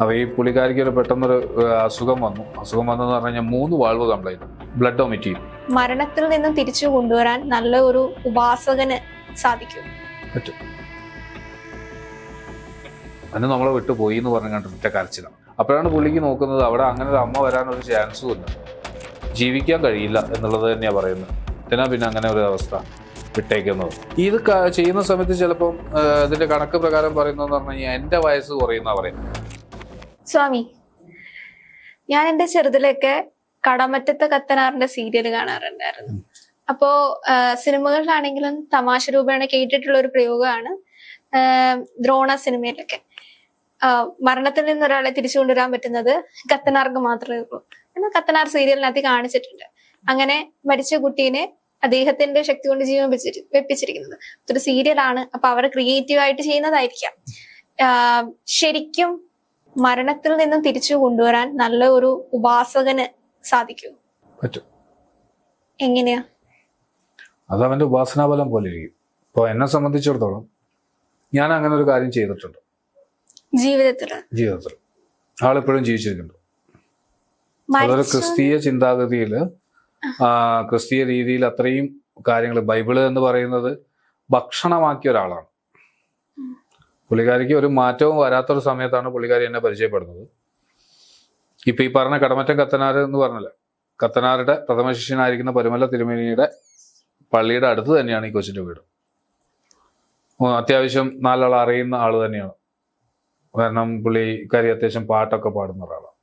അപ്പോൾ ഈ പുള്ളിക്കാരിക്ക് ഒരു പെട്ടെന്നൊരു അസുഖം വന്നു. അസുഖം വന്നെന്ന് പറഞ്ഞു കഴിഞ്ഞാൽ മൂന്ന് വാൾവ് കംപ്ലൈന്റ് ബ്ലഡ് ഒമിറ്റ് ചെയ്യും മരണത്തിൽ നിന്നും തിരിച്ചു കൊണ്ടുവരാൻ നല്ല ഒരു ഉപാസകന് സാധിക്കും. പറ്റും. അന്ന് നമ്മളെ വിട്ടു പോയി എന്ന് പറഞ്ഞു കണ്ട് ഒറ്റ കരച്ചിലാണ് അപ്പോഴാണ് പുള്ളിക്ക് നോക്കുന്നത് അവിടെ അങ്ങനെ ഒരു അമ്മ വരാൻ ഒരു ചാൻസും ഇല്ല. ജീവിക്കാൻ കഴിയില്ല എന്നുള്ളത് തന്നെയാണ് പറയുന്നത്. എന്തിനാ പിന്നെ അങ്ങനെ ഒരു അവസ്ഥ വിട്ടേക്കുന്നത്? ഇത് ചെയ്യുന്ന സമയത്ത് ചിലപ്പം ഇതിന്റെ ഇതിന്റെ കണക്ക് പ്രകാരം പറയുന്നതെന്ന് പറഞ്ഞു കഴിഞ്ഞാൽ എന്റെ വയസ്സ് കുറയുന്ന പറയുന്നത്. സ്വാമി ഞാൻ എന്റെ ചെറുതിലൊക്കെ കടമറ്റത്തെ കത്തനാറിന്റെ സീരിയൽ കാണാറുണ്ടായിരുന്നു. അപ്പോ സിനിമകളിലാണെങ്കിലും തമാശ രൂപേണ കേട്ടിട്ടുള്ള ഒരു പ്രയോഗമാണ് ദ്രോണ സിനിമയിലൊക്കെ. മരണത്തിൽ നിന്ന് ഒരാളെ തിരിച്ചു കൊണ്ടുവരാൻ പറ്റുന്നത് കത്തനാർക്ക് മാത്രമേ ഉള്ളൂ. എന്ന് കത്തനാർ സീരിയലിനകത്ത് കാണിച്ചിട്ടുണ്ട്. അങ്ങനെ മരിച്ച കുട്ടീനെ അദ്ദേഹത്തിന്റെ ശക്തി കൊണ്ട് ജീവൻ വെച്ചിരി വെപ്പിച്ചിരിക്കുന്നത്. അതൊരു സീരിയലാണ്. അപ്പൊ അവർ ക്രിയേറ്റീവ് ആയിട്ട് ചെയ്യുന്നതായിരിക്കാം ശരിക്കും മരണത്തിൽ നിന്നും തിരിച്ചു കൊണ്ടുവരാൻ നല്ല ഒരു ഉപാസകന് സാധിക്കൂ. പറ്റും. എങ്ങനെയാ? അത് അവന്റെ ഉപാസനാബലം പോലെ ഇരിക്കും. ഇപ്പോൾ എന്നെ സംബന്ധിച്ചിടത്തോളം ഞാൻ അങ്ങനെ ഒരു കാര്യം ചെയ്തിട്ടുണ്ട്. ജീവിതത്തിൽ ജീവിതത്തിൽ. ആളെപ്പോഴും ജീവിച്ചിരിക്കുന്നുണ്ട്. അതൊരു ക്രിസ്തീയ ചിന്താഗതിയിൽ ക്രിസ്തീയ രീതിയിൽ അത്രയും കാര്യങ്ങൾ ബൈബിൾ എന്ന് പറയുന്നത് ഭക്ഷണമാക്കിയ ഒരാളാണ്. പുള്ളിക്കാരിക്ക് ഒരു മാറ്റവും വരാത്തൊരു സമയത്താണ് പുള്ളിക്കാരി എന്നെ പരിചയപ്പെടുന്നത്. ഇപ്പം ഈ പറഞ്ഞ കടമറ്റം കത്തനാർ എന്ന് പറഞ്ഞില്ല? കത്തനാരുടെ പ്രഥമ ശിഷ്യനായിരിക്കുന്ന പരുമല തിരുമേനിയുടെ പള്ളിയുടെ അടുത്ത് തന്നെയാണ് ഈ കൊച്ചിന്റെ വീട്. അത്യാവശ്യം നാലാൾ അറിയുന്ന ആൾ തന്നെയാണ്. കാരണം പുള്ളിക്കാരി അത്യാവശ്യം പാട്ടൊക്കെ പാടുന്ന ഒരാളാണ്.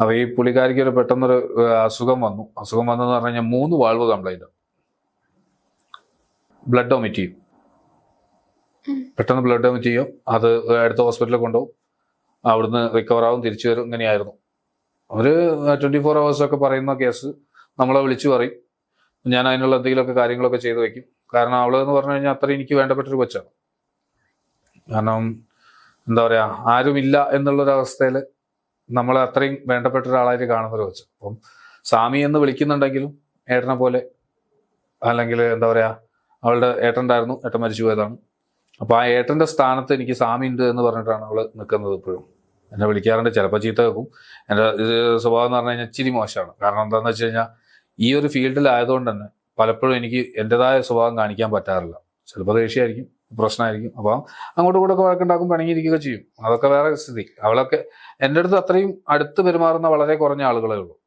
അപ്പോൾ ഈ പുള്ളിക്കാരിക്ക് ഒരു പെട്ടെന്നൊരു അസുഖം വന്നു. അസുഖം വന്നെന്ന് പറഞ്ഞു കഴിഞ്ഞാൽ മൂന്ന് വാൾവ് കംപ്ലൈന്റ് ബ്ലഡ് ഒമിറ്റ് ചെയ്യും. പെട്ടെന്ന് ബ്ലഡ് ഒമിറ്റ് ചെയ്യും. അത് അടുത്ത ഹോസ്പിറ്റലിൽ കൊണ്ടുപോകും. അവിടുന്ന് റിക്കവർ ആവും തിരിച്ചു വരും. ഇങ്ങനെയായിരുന്നു. ഒരു ട്വന്റി ഫോർ ഒക്കെ പറയുന്ന കേസ് നമ്മളെ വിളിച്ചു പറയും. ഞാൻ അതിനുള്ള എന്തെങ്കിലുമൊക്കെ കാര്യങ്ങളൊക്കെ ചെയ്തു വയ്ക്കും. കാരണം അവൾ എന്ന് പറഞ്ഞു കഴിഞ്ഞാൽ അത്ര എനിക്ക് വേണ്ടപ്പെട്ടൊരു കൊച്ചാണ്. കാരണം എന്താ പറയുക ആരുമില്ല എന്നുള്ളൊരവസ്ഥയിൽ നമ്മളെ അത്രയും വേണ്ടപ്പെട്ട ഒരാളായിട്ട് കാണുന്ന ഒരു കൊച്ച്. അപ്പം സ്വാമി എന്ന് വിളിക്കുന്നുണ്ടെങ്കിലും ഏട്ടനെ പോലെ അല്ലെങ്കിൽ എന്താ പറയുക അവളുടെ ഏട്ടൻ ഉണ്ടായിരുന്നു ഏട്ടൻ മരിച്ചു പോയതാണ്. അപ്പൊ ആ ഏട്ടന്റെ സ്ഥാനത്ത് എനിക്ക് സ്വാമി ഉണ്ട് എന്ന് പറഞ്ഞിട്ടാണ് അവൾ നിൽക്കുന്നത് ഇപ്പോഴും. എന്നെ വിളിക്കാറുണ്ട് ചിലപ്പോൾ ചീത്ത വെക്കും എന്റെ സ്വഭാവം എന്ന് പറഞ്ഞു കഴിഞ്ഞാൽ ഇച്ചിരി മോശമാണ്. കാരണം എന്താണെന്ന് വെച്ച് കഴിഞ്ഞാൽ ഈ ഒരു ഫീൽഡിലായതുകൊണ്ട് തന്നെ പലപ്പോഴും എനിക്ക് എന്റെതായ സ്വഭാവം കാണിക്കാൻ പറ്റാറില്ല. ചിലപ്പോൾ ദേഷ്യമായിരിക്കും പ്രശ്നമായിരിക്കും. അപ്പം അങ്ങോട്ടും ഇങ്ങോട്ടൊക്കെ വഴക്കുണ്ടാക്കും പണങ്ങിയിരിക്കുക ചെയ്യും. അതൊക്കെ വേറെ സ്ഥിതി. അവളൊക്കെ എന്റെ അടുത്ത് അത്രയും അടുത്ത് പെരുമാറുന്ന വളരെ കുറഞ്ഞ ആളുകളേ ഉള്ളൂ.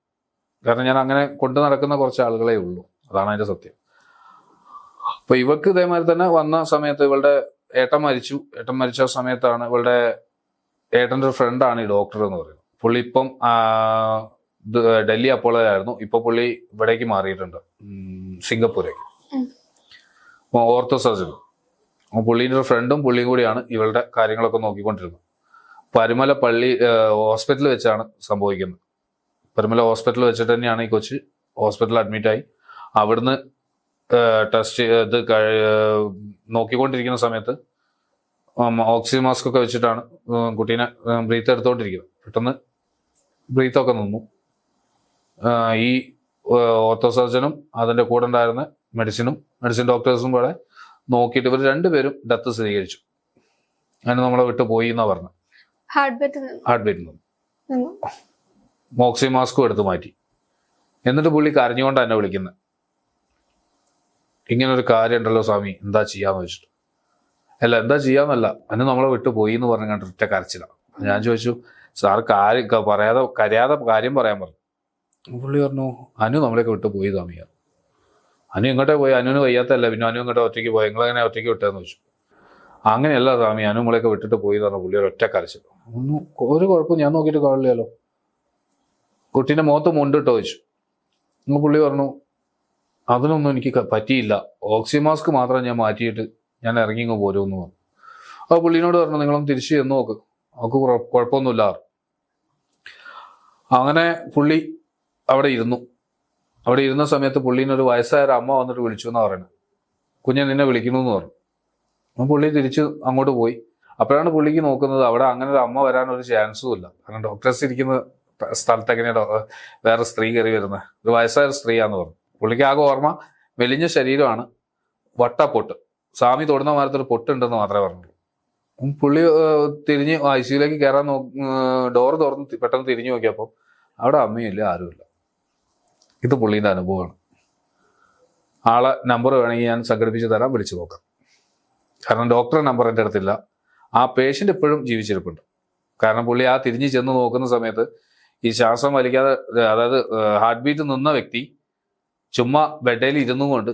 കാരണം ഞാൻ അങ്ങനെ കൊണ്ടു നടക്കുന്ന കുറച്ച് ആളുകളേ ഉള്ളൂ. അതാണ് അതിന്റെ സത്യം. അപ്പോൾ ഇവക്ക് ഇതേമാതിരി തന്നെ വന്ന സമയത്ത് ഇവളുടെ ഏട്ടൻ മരിച്ചു. ഏട്ടൻ മരിച്ച സമയത്താണ് ഇവളുടെ ഏട്ടന്റെ ഒരു ഫ്രണ്ടാണ് ഈ ഡോക്ടർ എന്ന് പറയുന്നത്. പുള്ളി ഇപ്പം ഡൽഹി അപ്പോളായിരുന്നു ഇപ്പൊ പുള്ളി ഇവിടേക്ക് മാറിയിട്ടുണ്ട്. സിംഗപ്പൂരേക്ക്. ഓർത്തോ സർജൻ അപ്പൊ പുള്ളീന്റെ ഒരു ഫ്രണ്ടും പുള്ളിയും കൂടിയാണ് ഇവളുടെ കാര്യങ്ങളൊക്കെ നോക്കിക്കൊണ്ടിരുന്നത്. പരുമല പള്ളി ഹോസ്പിറ്റലിൽ വെച്ചാണ് സംഭവിക്കുന്നത്. പരുമല ഹോസ്പിറ്റലിൽ വെച്ചിട്ട് തന്നെയാണ് ഈ കൊച്ച് ഹോസ്പിറ്റലിൽ അഡ്മിറ്റായി അവിടുന്ന് ടെസ്റ്റ് ഇത് നോക്കിക്കൊണ്ടിരിക്കുന്ന സമയത്ത് ഓക്സിജൻ മാസ്ക് ഒക്കെ വെച്ചിട്ടാണ് കുട്ടീനെ ബ്രീത്ത് എടുത്തുകൊണ്ടിരിക്കുന്നത് പെട്ടെന്ന് ബ്രീത്ത് ഒക്കെ നിന്നു. ഈ ഓർത്തോ സർജനും അതിന്റെ കൂടെ ഉണ്ടായിരുന്ന മെഡിസിനും മെഡിസിൻ ഡോക്ടേഴ്സും കൂടെ നോക്കിയിട്ട് ഇവർ രണ്ടുപേരും ഡെത്ത് സ്ഥിരീകരിച്ചു. അങ്ങനെ നമ്മളെ വിട്ടു പോയി എന്നാ പറഞ്ഞു. ഹാർട്ട് ബീറ്റ് നിന്നു. ഓക്സിജൻ മാസ്കും എടുത്തു മാറ്റി. എന്നിട്ട് പുള്ളി കരഞ്ഞുകൊണ്ടാണ് എന്നെ വിളിക്കുന്നത് ഇങ്ങനെ ഒരു കാര്യം ഉണ്ടല്ലോ സ്വാമി. എന്താ ചെയ്യാന്ന് വെച്ചിട്ട്. അല്ല എന്താ ചെയ്യാന്നല്ല. അന്ന് നമ്മളെ വിട്ടു പോയി എന്ന് പറഞ്ഞു കണ്ടു ഒറ്റ കരച്ചിലാണ് ഞാൻ ചോദിച്ചു സാർ കാര്യം പറയാതെ കരയാതെ കാര്യം പറയാൻ പറഞ്ഞു. പുള്ളി പറഞ്ഞു അനു നമ്മളെയൊക്കെ വിട്ടു പോയി സ്വാമി. അനു ഇങ്ങോട്ടേ പോയി. അനുവിന് വയ്യാത്തല്ല പിന്നെ അനു ഇങ്ങോട്ട് ഒറ്റയ്ക്ക് പോയി. നിങ്ങളെങ്ങനെ ഒറ്റയ്ക്ക് വിട്ടതെന്ന് ചോദിച്ചു. അങ്ങനെയല്ല സ്വാമി. അനു നമ്മളെയൊക്കെ വിട്ടിട്ട് പോയി എന്ന് പറഞ്ഞു. പുള്ളി ഒരു ഒറ്റ കരച്ചിൽ. ഒന്നും ഒരു കുഴപ്പം ഞാൻ നോക്കിയിട്ട് കാണില്ലല്ലോ. കുട്ടീന്റെ മുഖത്ത് മുണ്ടിട്ട് ചോദിച്ചു. പുള്ളി പറഞ്ഞു അതിനൊന്നും എനിക്ക് പറ്റിയില്ല. ഓക്സിജൻ മാസ്ക് മാത്രം ഞാൻ മാറ്റിയിട്ട് ഞാൻ ഇറങ്ങി ഇങ്ങ് പോരുമെന്ന് പറഞ്ഞു. അപ്പോൾ പുള്ളിനോട് പറഞ്ഞു നിങ്ങളൊന്ന് തിരിച്ചു ചെന്ന് നോക്ക്. കുഴ- കുഴപ്പമൊന്നുമില്ല. അങ്ങനെ പുള്ളി അവിടെ ഇരുന്നു. അവിടെ ഇരുന്ന സമയത്ത് പുള്ളീനൊരു വയസ്സായ ഒരു അമ്മ വന്നിട്ട് വിളിച്ചു എന്നാ പറയുന്നത് കുഞ്ഞെ നിന്നെ വിളിക്കുന്നു എന്ന് പറഞ്ഞു. അപ്പം പുള്ളി തിരിച്ച് അങ്ങോട്ട് പോയി. അപ്പോഴാണ് പുള്ളിക്ക് നോക്കുന്നത് അവിടെ അങ്ങനെ ഒരു അമ്മ വരാൻ ഒരു ചാൻസും ഇല്ല. കാരണം ഡോക്ടേഴ്സ് ഇരിക്കുന്ന സ്ഥലത്ത് എങ്ങനെയാണ് വേറെ സ്ത്രീ കയറി വരുന്നത് ഒരു വയസ്സായ സ്ത്രീയാന്ന് പറഞ്ഞു. പുള്ളിക്ക് ആകെ ഓർമ്മ മെലിഞ്ഞ ശരീരമാണ്. വട്ടപ്പൊട്ട്. സ്വാമി തൊടുന്ന മരത്തിൽ പൊട്ടുണ്ടെന്ന് മാത്രമേ പറഞ്ഞുള്ളൂ. പുള്ളി തിരിഞ്ഞ് ഐ സിയിലേക്ക് കയറാൻ നോ ഡോറ് തുറന്ന് പെട്ടെന്ന് തിരിഞ്ഞു നോക്കിയപ്പോൾ അവിടെ അമ്മയില്ല ആരുമില്ല ഇത് പുള്ളീന്റെ അനുഭവമാണ്. ആളെ നമ്പർ വേണമെങ്കിൽ ഞാൻ സംഘടിപ്പിച്ച് തരാൻ വിളിച്ചു നോക്കാം. കാരണം ഡോക്ടറെ നമ്പർ എന്റെ അടുത്തില്ല. ആ പേഷ്യന്റ് ഇപ്പോഴും ജീവിച്ചിരിപ്പുണ്ട്. കാരണം പുള്ളി ആ തിരിഞ്ഞ് ചെന്ന് നോക്കുന്ന സമയത്ത് ഈ ശ്വാസം വലിക്കാതെ അതായത് ഹാർട്ട് ബീറ്റ് നിന്ന വ്യക്തി ചുമ്മാ ബെഡിൽ ഇരുന്നും കൊണ്ട്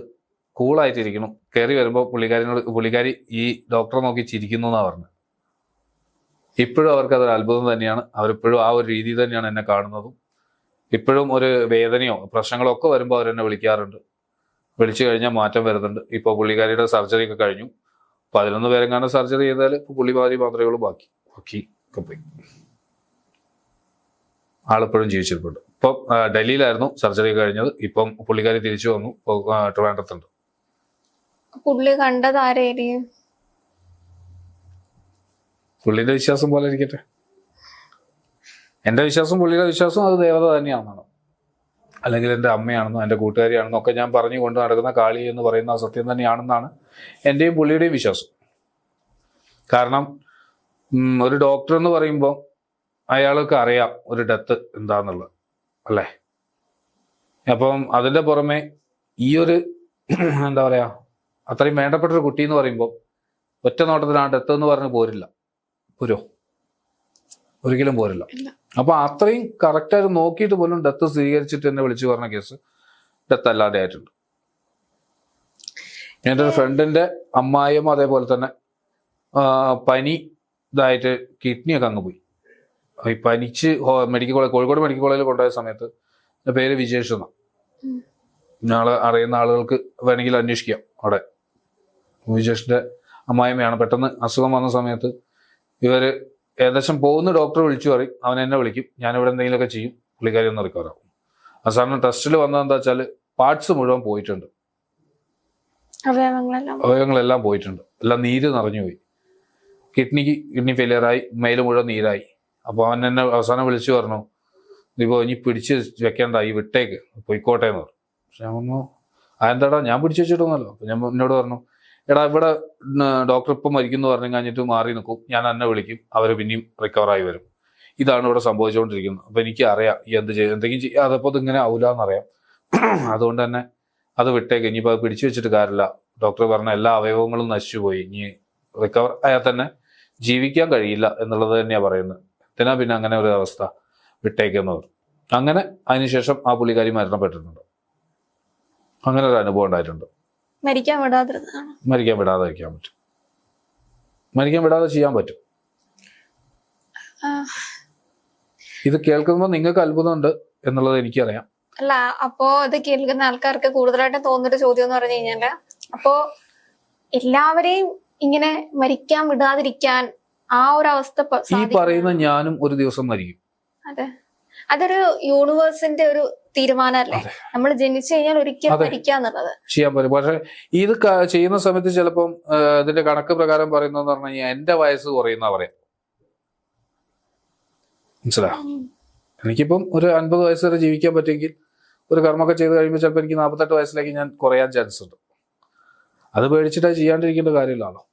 കൂളായിട്ടിരിക്കണം കയറി വരുമ്പോൾ പുള്ളിക്കാരിനോട് പുള്ളിക്കാരി ഈ ഡോക്ടറെ നോക്കി ചിരിക്കുന്നു എന്നാണ് പറഞ്ഞത്. ഇപ്പോഴും അവർക്ക് അതൊരു അത്ഭുതം തന്നെയാണ്. അവരിപ്പോഴും ആ ഒരു രീതി തന്നെയാണ് എന്നെ കാണുന്നതും. ഇപ്പോഴും ഒരു വേദനയോ പ്രശ്നങ്ങളോ ഒക്കെ വരുമ്പോൾ അവരെന്നെ വിളിക്കാറുണ്ട്. വിളിച്ചു കഴിഞ്ഞാൽ മാറ്റം വരുന്നുണ്ട്. ഇപ്പോൾ പുള്ളിക്കാരിയുടെ സർജറി ഒക്കെ കഴിഞ്ഞു. പതിനൊന്ന് പേരെങ്ങാനും സർജറി ചെയ്താൽ പുള്ളി പാതി മാത്രമേ ഉള്ളൂ. ബാക്കി ബാക്കി ഒക്കെ പോയി. ആളിപ്പോഴും ജീവിച്ചിരിപ്പുണ്ട്. ഇപ്പം ഡൽഹിയിലായിരുന്നു സർജറി കഴിഞ്ഞത്. ഇപ്പം പുള്ളിക്കാരി തിരിച്ചു വന്നു. ട്രിവാൻഡ്രത്തുണ്ട്. പുള്ളി കണ്ടത് ആരെയും പുള്ളിയുടെ വിശ്വാസം പോലെ ഇരിക്കട്ടെ. എന്റെ വിശ്വാസം പുള്ളിയുടെ വിശ്വാസം അത് ദേവത തന്നെയാണെന്നാണ്. അല്ലെങ്കിൽ എന്റെ അമ്മയാണെന്നോ എന്റെ കൂട്ടുകാരിയാണെന്നോ ഒക്കെ ഞാൻ പറഞ്ഞു കൊണ്ട് നടക്കുന്ന കാളി എന്ന് പറയുന്ന സത്യം തന്നെയാണെന്നാണ് എന്റെയും പുള്ളിയുടെയും വിശ്വാസം. കാരണം ഒരു ഡോക്ടർ എന്ന് പറയുമ്പോൾ അയാൾക്ക് അറിയാം ഒരു ഡെത്ത് എന്താന്നുള്ളത്. അല്ലേ? അപ്പം അതിന്റെ പുറമെ ഈ ഒരു എന്താ പറയുക അത്രയും വേണ്ടപ്പെട്ട ഒരു കുട്ടി എന്ന് പറയുമ്പോൾ ഒറ്റ എത്തുമെന്ന് ഡെത്ത് എന്ന് പറഞ്ഞ് പോരില്ല. പോരോ? ഒരിക്കലും പോരില്ല. അപ്പൊ അത്രയും കറക്റ്റായിട്ട് നോക്കിയിട്ട് പോലും ഡെത്ത് സ്ഥിരീകരിച്ചിട്ട് എന്നെ വിളിച്ചു പറഞ്ഞ കേസ് ഡെത്ത് അല്ലാതെ ആയിട്ടുണ്ട്. എന്റെ ഒരു ഫ്രണ്ടിന്റെ അമ്മായിയും അതേപോലെ തന്നെ പനി ഇതായിട്ട് കിഡ്നിയൊക്കെ അങ്ങ് പോയി. ഈ പനിച്ച് മെഡിക്കൽ കോളേജ് കോഴിക്കോട് മെഡിക്കൽ കോളേജിൽ കൊണ്ടുപോയ സമയത്ത് എന്റെ പേര് വിജേഷ് എന്നാണ് ഉം. ഞങ്ങളെ അറിയുന്ന ആളുകൾക്ക് വേണമെങ്കിൽ അന്വേഷിക്കാം അവിടെ. വിജേഷിന്റെ അമ്മായിമ്മയാണ്. പെട്ടെന്ന് അസുഖം വന്ന സമയത്ത് ഇവർ ഏകദേശം പോകുന്ന ഡോക്ടറെ വിളിച്ചു പറയും അവൻ എന്നെ വിളിക്കും. ഞാൻ ഇവിടെ എന്തെങ്കിലുമൊക്കെ ചെയ്യും. പുള്ളിക്കാരി ഒന്ന് റിക്കവർ ആവും. അവസാനം ടെസ്റ്റിൽ വന്നത് എന്താ വെച്ചാൽ പാർട്സ് മുഴുവൻ പോയിട്ടുണ്ട്. അവയവങ്ങളെല്ലാം അവയവങ്ങളെല്ലാം പോയിട്ടുണ്ട്. എല്ലാം നീര് നിറഞ്ഞുപോയി കിഡ്നിക്ക് കിഡ്നി ഫെയിലിയറായി മേൽ മുഴുവൻ നീരായി. അപ്പോൾ അവൻ എന്നെ അവസാനം വിളിച്ചു പറഞ്ഞു ഇപ്പോൾ ഇനി പിടിച്ച് വെക്കേണ്ട ഈ വിട്ടേക്ക് പൊയ്ക്കോട്ടെ എന്ന് പറഞ്ഞു. പക്ഷെ പറഞ്ഞു അതെന്താടാ ഞാൻ പിടിച്ചു വെച്ചിട്ടൊന്നുമല്ലോ. അപ്പം ഞാൻ എന്നോട് പറഞ്ഞു എടാ ഇവിടെ ഡോക്ടർ ഇപ്പം മരിക്കുന്നു പറഞ്ഞു കഴിഞ്ഞിട്ട് മാറി നിൽക്കും ഞാൻ എന്നെ വിളിക്കും അവർ പിന്നെയും റിക്കവറായി വരും. ഇതാണ് ഇവിടെ സംഭവിച്ചുകൊണ്ടിരിക്കുന്നത്. അപ്പം എനിക്ക് അറിയാം ഈ എന്ത് ചെയ്യും എന്തെങ്കിലും ചെയ്യാം അതപ്പോൾ ഇതിങ്ങനെ ആവില്ല എന്നറിയാം. അതുകൊണ്ട് തന്നെ അത് വിട്ടേക്ക് ഇനിയിപ്പോൾ അത് പിടിച്ചു വെച്ചിട്ട് കാര്യമില്ല. ഡോക്ടർ പറഞ്ഞ എല്ലാ അവയവങ്ങളും നശിച്ചുപോയി ഇനി റിക്കവർ ആയാൽ തന്നെ ജീവിക്കാൻ കഴിയില്ല എന്നുള്ളത് തന്നെയാണ് പറയുന്നത്. എന്തിനാ പിന്നെ അങ്ങനെ ഒരു അവസ്ഥ വിട്ടേക്കുന്നവർ? അങ്ങനെ അതിനുശേഷം ആ പുള്ളിക്കാരി മരണപ്പെട്ടിട്ടുണ്ട്. അങ്ങനെ ഒരു അനുഭവം ഉണ്ടായിട്ടുണ്ട്. മരിക്കാൻ മരിക്കാൻ വിടാതെ വയ്ക്കാൻ പറ്റും. മരിക്കാൻ വിടാതെ ചെയ്യാൻ പറ്റും. ഇത് കേൾക്കുമ്പോൾ നിങ്ങൾക്ക് അത്ഭുതമുണ്ട് എന്നുള്ളത് എനിക്കറിയാം. അല്ല അപ്പോ ഇത് കേൾക്കുന്ന ആൾക്കാർക്ക് കൂടുതലായിട്ടും തോന്നുന്നൊരു ചോദ്യം എന്ന് പറഞ്ഞു കഴിഞ്ഞാൽ അപ്പോ എല്ലാവരെയും ഇങ്ങനെ മരിക്കാൻ വിടാതിരിക്കാൻ ആ ഒരു അവസ്ഥ ഈ പറയുന്ന ഞാനും ഒരു ദിവസം മരിക്കും. അതെ. അതൊരു യൂണിവേഴ്സിന്റെ ഒരു തീരുമാനമല്ലേ? നമ്മൾ ജനിച്ചു കഴിഞ്ഞാൽ ഒരിക്കലും. മരിക്കാന്നുള്ളത് ചെയ്യാൻ പറ്റും. പക്ഷെ ഇത് ചെയ്യുന്ന സമയത്ത് ചിലപ്പം ഇതിന്റെ കണക്ക് പ്രകാരം പറയുന്നതെന്ന് പറഞ്ഞു കഴിഞ്ഞാൽ എന്റെ വയസ്സ് കുറയുന്ന പറയാം മനസ്സിലാ എനിക്കിപ്പം ഒരു അൻപത് വയസ്സ് വരെ ജീവിക്കാൻ പറ്റുമെങ്കിൽ ഒരു കർമ്മമൊക്കെ ചെയ്ത് കഴിയുമ്പോൾ ചിലപ്പോൾ എനിക്ക് നാൽപ്പത്തെട്ട് വയസ്സിലേക്ക് ഞാൻ കുറയാൻ ചാൻസ് ഉണ്ട്. അത് പേടിച്ചിട്ട് ചെയ്യാണ്ടിരിക്കേണ്ട കാര്യമില്ലല്ലോ.